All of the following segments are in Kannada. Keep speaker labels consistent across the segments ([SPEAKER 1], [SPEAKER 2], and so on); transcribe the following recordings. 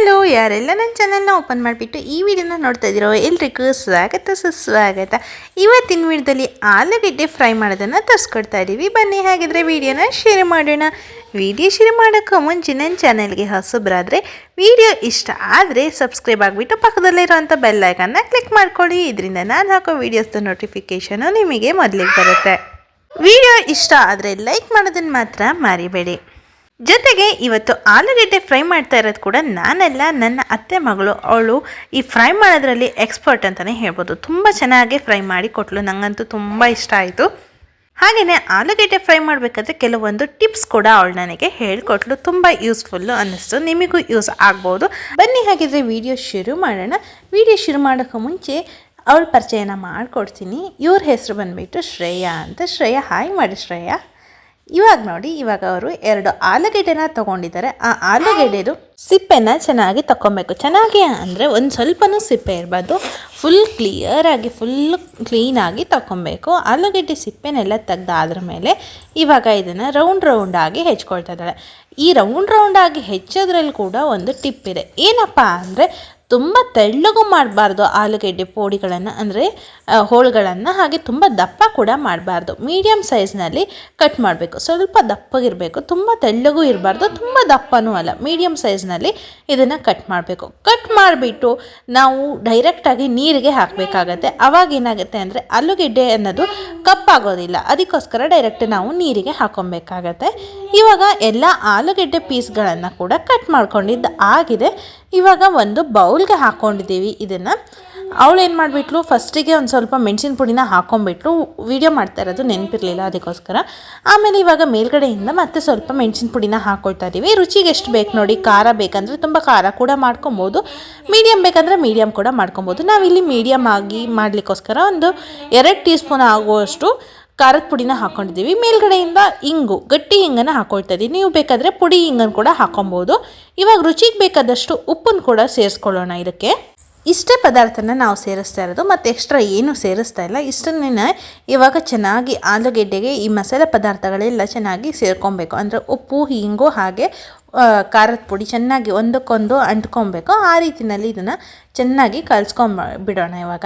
[SPEAKER 1] ಹಲೋ ಯಾರೆಲ್ಲ ನನ್ನ ಚಾನಲ್ನ ಓಪನ್ ಮಾಡಿಬಿಟ್ಟು ಈ ವಿಡಿಯೋನ ನೋಡ್ತಾ ಇದ್ದೀರೋ, ಎಲ್ರಿಗೂ ಸ್ವಾಗತ, ಸುಸ್ವಾಗತ. ಇವತ್ತಿನ ವಿಡಿಯೋದಲ್ಲಿ ಆಲೂಗಡ್ಡೆ ಫ್ರೈ ಮಾಡೋದನ್ನು ತರಿಸ್ಕೊಡ್ತಾ ಇದ್ದೀವಿ ಬನ್ನಿ, ಹಾಗಿದ್ರೆ ವಿಡಿಯೋನ ಶೇರ್ ಮಾಡೋಣ. ವಿಡಿಯೋ ಶೇರ್ ಮಾಡೋಕ್ಕೂ ಮುಂಚೆ ನನ್ನ ಚಾನಲ್ಗೆ ಹೊಸಬ್ರಾದರೆ ವಿಡಿಯೋ ಇಷ್ಟ ಆದರೆ ಸಬ್ಸ್ಕ್ರೈಬ್ ಆಗಿಬಿಟ್ಟು ಪಕ್ಕದಲ್ಲಿರುವಂಥ ಬೆಲ್ಲೈಕನ್ನ ಕ್ಲಿಕ್ ಮಾಡ್ಕೊಳ್ಳಿ. ಇದರಿಂದ ನಾನು ಹಾಕೋ ವೀಡಿಯೋಸ್ದು ನೋಟಿಫಿಕೇಷನು ನಿಮಗೆ ಮೊದಲಿಗೆ ಬರುತ್ತೆ. ವಿಡಿಯೋ ಇಷ್ಟ ಆದರೆ ಲೈಕ್ ಮಾಡೋದನ್ನು ಮಾತ್ರ ಮರಿಬೇಡಿ. ಜೊತೆಗೆ ಇವತ್ತು ಆಲೂಗೆಡ್ಡೆ ಫ್ರೈ ಮಾಡ್ತಾ ಇರೋದು ಕೂಡ ನಾನೆಲ್ಲ, ನನ್ನ ಅತ್ತೆ ಮಗಳು, ಅವಳು ಈ ಫ್ರೈ ಮಾಡೋದ್ರಲ್ಲಿ ಎಕ್ಸ್ಪರ್ಟ್ ಅಂತಲೇ ಹೇಳ್ಬೋದು. ತುಂಬ ಚೆನ್ನಾಗಿ ಫ್ರೈ ಮಾಡಿ ಕೊಟ್ಲು ನನಗಂತೂ ತುಂಬ ಇಷ್ಟ ಆಯಿತು. ಹಾಗೆಯೇ ಆಲೂಗೆಡ್ಡೆ ಫ್ರೈ ಮಾಡಬೇಕಾದ್ರೆ ಕೆಲವೊಂದು ಟಿಪ್ಸ್ ಕೂಡ ಅವಳು ನನಗೆ ಹೇಳಿಕೊಟ್ಲು. ತುಂಬ ಯೂಸ್ಫುಲ್ಲು ಅನ್ನಿಸ್ತು. ನಿಮಗೂ ಯೂಸ್ ಆಗ್ಬೋದು. ಬನ್ನಿ ಹಾಗಿದ್ರೆ ವಿಡಿಯೋ ಶುರು ಮಾಡೋಣ. ವಿಡಿಯೋ ಶುರು ಮಾಡೋಕ್ಕೆ ಮುಂಚೆ ಅವಳ ಪರಿಚಯನ ಮಾಡಿಕೊಡ್ತೀನಿ. ಇವ್ರ ಹೆಸರು ಬಂದುಬಿಟ್ಟು ಶ್ರೇಯಾ ಅಂತ. ಶ್ರೇಯಾ ಹಾಯ್ ಮಾಡಿ ಶ್ರೇಯಾ. ಇವಾಗ ನೋಡಿ, ಇವಾಗ ಅವರು ಎರಡು ಆಲೂಗೆಡ್ಡೆನ ತಗೊಂಡಿದ್ದಾರೆ. ಆ ಆಲೂಗೆಡ್ಡೆದು ಸಿಪ್ಪೆನ ಚೆನ್ನಾಗಿ ತಗೊಬೇಕು ಚೆನ್ನಾಗಿ ಅಂದರೆ ಒಂದು ಸ್ವಲ್ಪನೂ ಸಿಪ್ಪೆ ಇರಬಾರ್ದು. ಫುಲ್ ಕ್ಲಿಯರಾಗಿ ಫುಲ್ ಕ್ಲೀನಾಗಿ ತಗೊಬೇಕು ಆಲೂಗೆಡ್ಡೆ ಸಿಪ್ಪೆನೆಲ್ಲ ತೆಗ್ದಾದ್ರ ಮೇಲೆ ಇವಾಗ ಇದನ್ನು ರೌಂಡ್ ರೌಂಡಾಗಿ ಹೆಚ್ಕೊಳ್ತಾ ಇದ್ದಾಳೆ ಈ ರೌಂಡ್ ರೌಂಡಾಗಿ ಹೆಚ್ಚೋದ್ರಲ್ಲಿ ಕೂಡ ಒಂದು ಟಿಪ್ ಇದೆ. ಏನಪ್ಪ ಅಂದರೆ ತುಂಬ ತೆಳ್ಳಗೂ ಮಾಡಬಾರ್ದು ಆಲೂಗೆಡ್ಡೆ ಪೋಡಿಗಳನ್ನು, ಅಂದರೆ ಹೋಳುಗಳನ್ನು, ಹಾಗೆ ತುಂಬ ದಪ್ಪ ಕೂಡ ಮಾಡಬಾರ್ದು. ಮೀಡಿಯಮ್ ಸೈಜ್ನಲ್ಲಿ ಕಟ್ ಮಾಡಬೇಕು. ಸ್ವಲ್ಪ ದಪ್ಪಗಿರಬೇಕು. ತುಂಬ ತೆಳ್ಳಗೂ ಇರಬಾರ್ದು. ತುಂಬ ದಪ್ಪನೂ ಅಲ್ಲ. ಮೀಡಿಯಮ್ ಸೈಜ್ನಲ್ಲಿ ಇದನ್ನು ಕಟ್ ಮಾಡಬೇಕು. ಕಟ್ ಮಾಡಿಬಿಟ್ಟು ನಾವು ಡೈರೆಕ್ಟಾಗಿ ನೀರಿಗೆ ಹಾಕಬೇಕಾಗತ್ತೆ. ಅವಾಗ ಏನಾಗುತ್ತೆ ಅಂದರೆ, ಆಲೂಗೆಡ್ಡೆ ಅನ್ನೋದು ಕಪ್ಪಾಗೋದಿಲ್ಲ. ಅದಕ್ಕೋಸ್ಕರ ಡೈರೆಕ್ಟ್ ನಾವು ನೀರಿಗೆ ಹಾಕೊಬೇಕಾಗತ್ತೆ. ಇವಾಗ ಎಲ್ಲ ಆಲೂಗೆಡ್ಡೆ ಪೀಸ್ಗಳನ್ನು ಕೂಡ ಕಟ್ ಮಾಡ್ಕೊಂಡಿದ್ದು ಆಗಿದೆ. ಇವಾಗ ಒಂದು ಬೌಲ್ಗೆ ಹಾಕ್ಕೊಂಡಿದ್ದೀವಿ ಇದನ್ನು. ಅವಳು ಏನು ಮಾಡಿಬಿಟ್ಲು, ಫಸ್ಟಿಗೆ ಒಂದು ಸ್ವಲ್ಪ ಮೆಣಸಿನ ಪುಡಿನ ಹಾಕೊಂಡ್ಬಿಟ್ಲು. ವೀಡಿಯೋ ಮಾಡ್ತಾ ಇರೋದು ನೆನಪಿರಲಿಲ್ಲ ಅದಕ್ಕೋಸ್ಕರ. ಆಮೇಲೆ ಇವಾಗ ಮೇಲ್ಗಡೆಯಿಂದ ಮತ್ತೆ ಸ್ವಲ್ಪ ಮೆಣಸಿನ ಪುಡಿನ ಹಾಕ್ಕೊಳ್ತಾ ಇದ್ದೀವಿ ರುಚಿಗೆ ಎಷ್ಟು ಬೇಕು ನೋಡಿ, ಖಾರ ಬೇಕಂದರೆ ತುಂಬ ಖಾರ ಕೂಡ ಮಾಡ್ಕೊಬೋದು. ಮೀಡಿಯಮ್ ಬೇಕಂದರೆ ಮೀಡಿಯಮ್ ಕೂಡ ಮಾಡ್ಕೊಬೋದು. ನಾವಿಲ್ಲಿ ಮೀಡಿಯಮ್ ಆಗಿ ಮಾಡಲಿಕ್ಕೋಸ್ಕರ ಒಂದು ಎರಡು ಟೀ ಸ್ಪೂನ್ ಆಗುವಷ್ಟು ಖಾರದ ಪುಡಿನ ಹಾಕೊಂಡಿದ್ದೀವಿ. ಮೇಲ್ಗಡೆಯಿಂದ ಇಂಗು, ಗಟ್ಟಿ ಇಂಗನ್ನು ಹಾಕೊಳ್ತಾ ಇದ್ದೀವಿ. ನೀವು ಬೇಕಾದರೆ ಪುಡಿ ಇಂಗನ್ನು ಕೂಡ ಹಾಕೊಬೋದು ಇವಾಗ ರುಚಿಗೆ ಬೇಕಾದಷ್ಟು ಉಪ್ಪನ್ನು ಕೂಡ ಸೇರಿಸ್ಕೊಳ್ಳೋಣ ಇದಕ್ಕೆ. ಇಷ್ಟೇ ಪದಾರ್ಥನ ನಾವು ಸೇರಿಸ್ತಾ ಇರೋದು, ಮತ್ತು ಎಕ್ಸ್ಟ್ರಾ ಏನೂ ಸೇರಿಸ್ತಾ ಇಲ್ಲ. ಇಷ್ಟನ್ನೇ ಇವಾಗ ಚೆನ್ನಾಗಿ ಆಲೂಗೆಡ್ಡೆಗೆ ಈ ಮಸಾಲೆ ಪದಾರ್ಥಗಳೆಲ್ಲ ಚೆನ್ನಾಗಿ ಸೇರ್ಕೊಬೇಕು. ಅಂದರೆ ಉಪ್ಪು ಹಿಂಗು ಹಾಗೆ ಖಾರದ ಪುಡಿ ಚೆನ್ನಾಗಿ ಒಂದಕ್ಕೊಂದು ಅಂಟ್ಕೊಬೇಕು ಆ ರೀತಿಯಲ್ಲಿ ಇದನ್ನು ಚೆನ್ನಾಗಿ ಕಲಿಸ್ಕೊಂಬಿಡೋಣ ಇವಾಗ.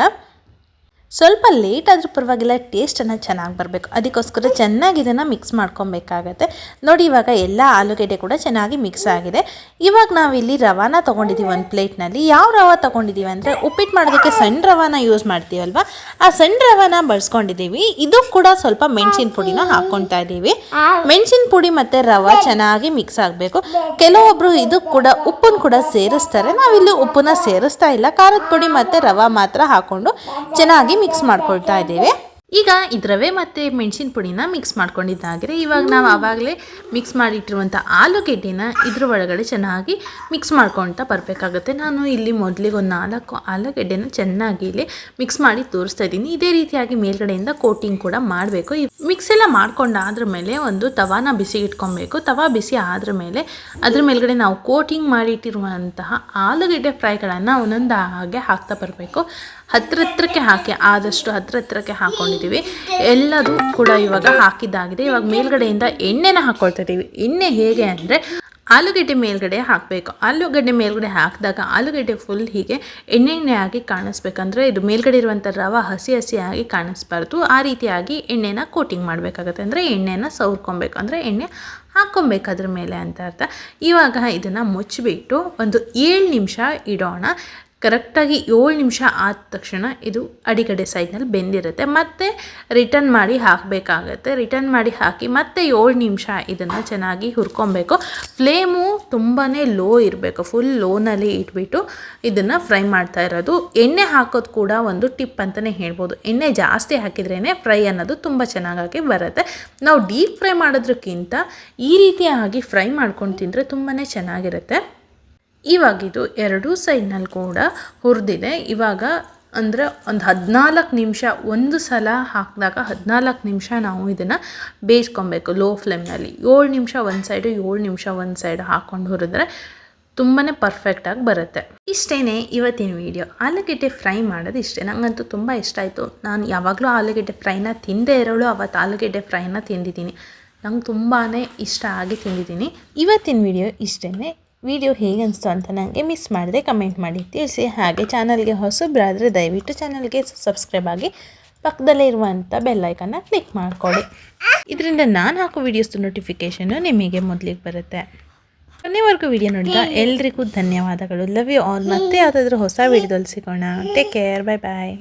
[SPEAKER 1] ಸ್ವಲ್ಪ ಲೇಟ್ ಆದರೂ ಪರವಾಗಿಲ್ಲ ಟೇಸ್ಟನ್ನು ಚೆನ್ನಾಗಿ ಬರಬೇಕು. ಅದಕ್ಕೋಸ್ಕರ ಚೆನ್ನಾಗಿ ಇದನ್ನು ಮಿಕ್ಸ್ ಮಾಡ್ಕೊಬೇಕಾಗತ್ತೆ. ನೋಡಿ, ಇವಾಗ ಎಲ್ಲ ಆಲೂಗೆಡ್ಡೆ ಕೂಡ ಚೆನ್ನಾಗಿ ಮಿಕ್ಸ್ ಆಗಿದೆ. ಇವಾಗ ನಾವಿಲ್ಲಿ ರವಾನ ತೊಗೊಂಡಿದ್ದೀವಿ ಒಂದು ಪ್ಲೇಟ್ನಲ್ಲಿ ಯಾವ ರವ ತೊಗೊಂಡಿದ್ದೀವಿ ಅಂದರೆ ಉಪ್ಪಿಟ್ಟು ಮಾಡೋದಕ್ಕೆ ಸಣ್ಣ ರವಾನ ಯೂಸ್ ಮಾಡ್ತೀವಲ್ವ? ಆ ಸಣ್ಣ ರವಾನ ಬಳಸ್ಕೊಂಡಿದ್ದೀವಿ. ಇದು ಕೂಡ ಸ್ವಲ್ಪ ಮೆಣಸಿನ ಪುಡಿನ ಹಾಕ್ಕೊತಾ ಇದ್ದೀವಿ. ಮೆಣಸಿನ ಪುಡಿ ಮತ್ತು ರವ ಚೆನ್ನಾಗಿ ಮಿಕ್ಸ್ ಆಗಬೇಕು. ಕೆಲವೊಬ್ಬರು ಇದು ಕೂಡ ಉಪ್ಪನ್ನು ಕೂಡ ಸೇರಿಸ್ತಾರೆ. ನಾವಿಲ್ಲಿ ಉಪ್ಪನ್ನ ಸೇರಿಸ್ತಾ ಇಲ್ಲ. ಖಾರದ ಪುಡಿ ಮತ್ತು ರವ ಮಾತ್ರ ಹಾಕ್ಕೊಂಡು ಚೆನ್ನಾಗಿ ಮಿಕ್ಸ್ ಮಾಡ್ಕೊಳ್ತಾ ಇದ್ದೇವೆ. ಈಗ ಇದ್ರವೆ ಮತ್ತು ಮೆಣಸಿನ ಪುಡಿನ ಮಿಕ್ಸ್ ಮಾಡ್ಕೊಂಡಿದ್ದಾಗಿದೆ ಇವಾಗ ನಾವು ಆವಾಗಲೇ ಮಿಕ್ಸ್ ಮಾಡಿಟ್ಟಿರುವಂಥ ಆಲೂಗೆಡ್ಡೆನ ಇದ್ರ ಒಳಗಡೆ ಚೆನ್ನಾಗಿ ಮಿಕ್ಸ್ ಮಾಡ್ಕೊಳ್ತಾ ಬರಬೇಕಾಗುತ್ತೆ. ನಾನು ಇಲ್ಲಿ ಮೊದಲಿಗೆ ಒಂದು ನಾಲ್ಕು ಆಲೂಗೆಡ್ಡೆನ ಚೆನ್ನಾಗಿ ಇಲ್ಲಿ ಮಿಕ್ಸ್ ಮಾಡಿ ತೋರಿಸ್ತಾ ಇದ್ದೀನಿ. ಇದೇ ರೀತಿಯಾಗಿ ಮೇಲ್ಗಡೆಯಿಂದ ಕೋಟಿಂಗ್ ಕೂಡ ಮಾಡಬೇಕು. ಮಿಕ್ಸ್ ಎಲ್ಲ ಮಾಡ್ಕೊಂಡಾದ್ರ ಮೇಲೆ ಒಂದು ತವಾನ ಬಿಸಿ ಇಟ್ಕೊಬೇಕು. ತವಾ ಬಿಸಿ ಆದ್ರ ಮೇಲೆ ಅದ್ರ ಮೇಲ್ಗಡೆ ನಾವು ಕೋಟಿಂಗ್ ಮಾಡಿಟ್ಟಿರುವಂತಹ ಆಲೂಗೆಡ್ಡೆ ಫ್ರೈಗಳನ್ನು ಒಂದೊಂದು ಹಾಗೆ ಹಾಕ್ತಾ ಬರಬೇಕು. ಹತ್ರ ಹತ್ರಕ್ಕೆ ಹಾಕಿ, ಆದಷ್ಟು ಹತ್ರ ಹತ್ರಕ್ಕೆ ಹಾಕ್ಕೊಂಡಿದ್ದೀವಿ ಎಲ್ಲದು ಕೂಡ ಇವಾಗ ಹಾಕಿದ್ದಾಗಿದೆ. ಇವಾಗ ಮೇಲ್ಗಡೆಯಿಂದ ಎಣ್ಣೆನ ಹಾಕ್ಕೊಳ್ತಾ ಇದ್ದೀವಿ ಎಣ್ಣೆ ಹೇಗೆ ಅಂದರೆ ಆಲೂಗಡ್ಡೆ ಮೇಲ್ಗಡೆ ಹಾಕಬೇಕು. ಆಲೂಗಡ್ಡೆ ಮೇಲ್ಗಡೆ ಹಾಕಿದಾಗ ಆಲೂಗಡ್ಡೆ ಫುಲ್ ಹೀಗೆ ಎಣ್ಣೆ ಎಣ್ಣೆ ಆಗಿ ಕಾಣಿಸ್ಬೇಕಂದ್ರೆ ಇದು ಮೇಲ್ಗಡೆ ಇರುವಂಥ ರವ ಹಸಿ ಹಸಿಯಾಗಿ ಕಾಣಿಸ್ಬಾರ್ದು. ಆ ರೀತಿಯಾಗಿ ಎಣ್ಣೆನ ಕೋಟಿಂಗ್ ಮಾಡಬೇಕಾಗತ್ತೆ. ಅಂದರೆ ಎಣ್ಣೆನ ಸವರ್ಕೊಬೇಕು. ಅಂದರೆ ಎಣ್ಣೆ ಹಾಕ್ಕೊಬೇಕು ಅದ್ರ ಮೇಲೆ ಅಂತ ಅರ್ಥ. ಇವಾಗ ಇದನ್ನು ಮುಚ್ಚಿಬಿಟ್ಟು ಒಂದು ಏಳು ನಿಮಿಷ ಇಡೋಣ. ಕರೆಕ್ಟಾಗಿ ಏಳು ನಿಮಿಷ ಆದ ತಕ್ಷಣ ಇದು ಅಡಿಗಡೆ ಸೈಡ್ನಲ್ಲಿ ಬೆಂದಿರುತ್ತೆ. ಮತ್ತು ರಿಟರ್ನ್ ಮಾಡಿ ಹಾಕಬೇಕಾಗತ್ತೆ. ರಿಟರ್ನ್ ಮಾಡಿ ಹಾಕಿ ಮತ್ತೆ ಏಳು ನಿಮಿಷ ಇದನ್ನು ಚೆನ್ನಾಗಿ ಹುರ್ಕೊಬೇಕು. ಫ್ಲೇಮು ತುಂಬಾ ಲೋ ಇರಬೇಕು. ಫುಲ್ ಲೋನಲ್ಲಿ ಇಟ್ಬಿಟ್ಟು ಇದನ್ನು ಫ್ರೈ ಮಾಡ್ತಾ ಇರೋದು. ಎಣ್ಣೆ ಹಾಕೋದು ಕೂಡ ಒಂದು ಟಿಪ್ ಅಂತಲೇ ಹೇಳ್ಬೋದು. ಎಣ್ಣೆ ಜಾಸ್ತಿ ಹಾಕಿದ್ರೇ ಫ್ರೈ ಅನ್ನೋದು ತುಂಬ ಚೆನ್ನಾಗಿ ಬರುತ್ತೆ. ನಾವು ಡೀಪ್ ಫ್ರೈ ಮಾಡೋದಕ್ಕಿಂತ ಈ ರೀತಿಯಾಗಿ ಫ್ರೈ ಮಾಡ್ಕೊಂಡು ತಿಂದರೆ ತುಂಬಾ ಚೆನ್ನಾಗಿರುತ್ತೆ. ಇವಾಗಿದು ಎರಡೂ ಸೈಡ್ನಲ್ಲಿ ಕೂಡ ಹುರಿದಿದೆ. ಇವಾಗ ಅಂದರೆ ಒಂದು ಹದಿನಾಲ್ಕು ನಿಮಿಷ, ಒಂದು ಸಲ ಹಾಕಿದಾಗ ಹದಿನಾಲ್ಕು ನಿಮಿಷ ನಾವು ಇದನ್ನು ಬೇಯಿಸ್ಕೊಬೇಕು ಲೋ ಫ್ಲೇಮ್ನಲ್ಲಿ. ಏಳು ನಿಮಿಷ ಒಂದು ಸೈಡು, ಏಳು ನಿಮಿಷ ಒಂದು ಸೈಡ್ ಹಾಕ್ಕೊಂಡು ಹುರಿದ್ರೆ ತುಂಬಾ ಪರ್ಫೆಕ್ಟಾಗಿ ಬರುತ್ತೆ. ಇಷ್ಟೇ ಇವತ್ತಿನ ವೀಡಿಯೋ ಆಲೂಗೆಡ್ಡೆ ಫ್ರೈ ಮಾಡೋದು ಇಷ್ಟೇ. ನನಗಂತೂ ತುಂಬ ಇಷ್ಟ ಆಯಿತು. ನಾನು ಯಾವಾಗಲೂ ಆಲೂಗೆಡ್ಡೆ ಫ್ರೈನ ತಿಂದೇ ಇರೋಳು, ಅವತ್ತು ಆಲೂಗೆಡ್ಡೆ ಫ್ರೈನ ತಿಂದಿದ್ದೀನಿ. ನಂಗೆ ತುಂಬಾ ಇಷ್ಟ ಆಗಿ ತಿಂದಿದ್ದೀನಿ. ಇವತ್ತಿನ ವಿಡಿಯೋ ಇಷ್ಟೇ ವಿಡಿಯೋ ಹೇಗೆ ಅನಿಸ್ತು ಅಂತ ನನಗೆ ಮಿಸ್ ಮಾಡಿದೆ ಕಮೆಂಟ್ ಮಾಡಿ, ತಿಳಿಸಿ. ಹಾಗೆ ಚಾನಲ್ಗೆ ಹೊಸಬ್ರಾದರೆ ದಯವಿಟ್ಟು ಚಾನಲ್ಗೆ ಸಬ್ಸ್ಕ್ರೈಬ್ ಆಗಿ ಪಕ್ಕದಲ್ಲೇ ಇರುವಂಥ ಬೆಲ್ಲೈಕನ್ನ ಕ್ಲಿಕ್ ಮಾಡಿಕೊಡಿ ಇದರಿಂದ ನಾನು ಹಾಕೋ ವೀಡಿಯೋಸ್ದು ನೋಟಿಫಿಕೇಷನ್ನು ನಿಮಗೆ ಮೊದಲಿಗೆ ಬರುತ್ತೆ. ಕೊನೆವರೆಗೂ ವಿಡಿಯೋ ನೋಡಿದ ಎಲ್ರಿಗೂ ಧನ್ಯವಾದಗಳು. ಲವ್ ಯು ಆಲ್ ಮತ್ತೆ ಯಾವುದಾದ್ರೂ ಹೊಸ ವಿಡಿಯೋದಲ್ಲಿ ಸಿಗೋಣ. Take care bye bye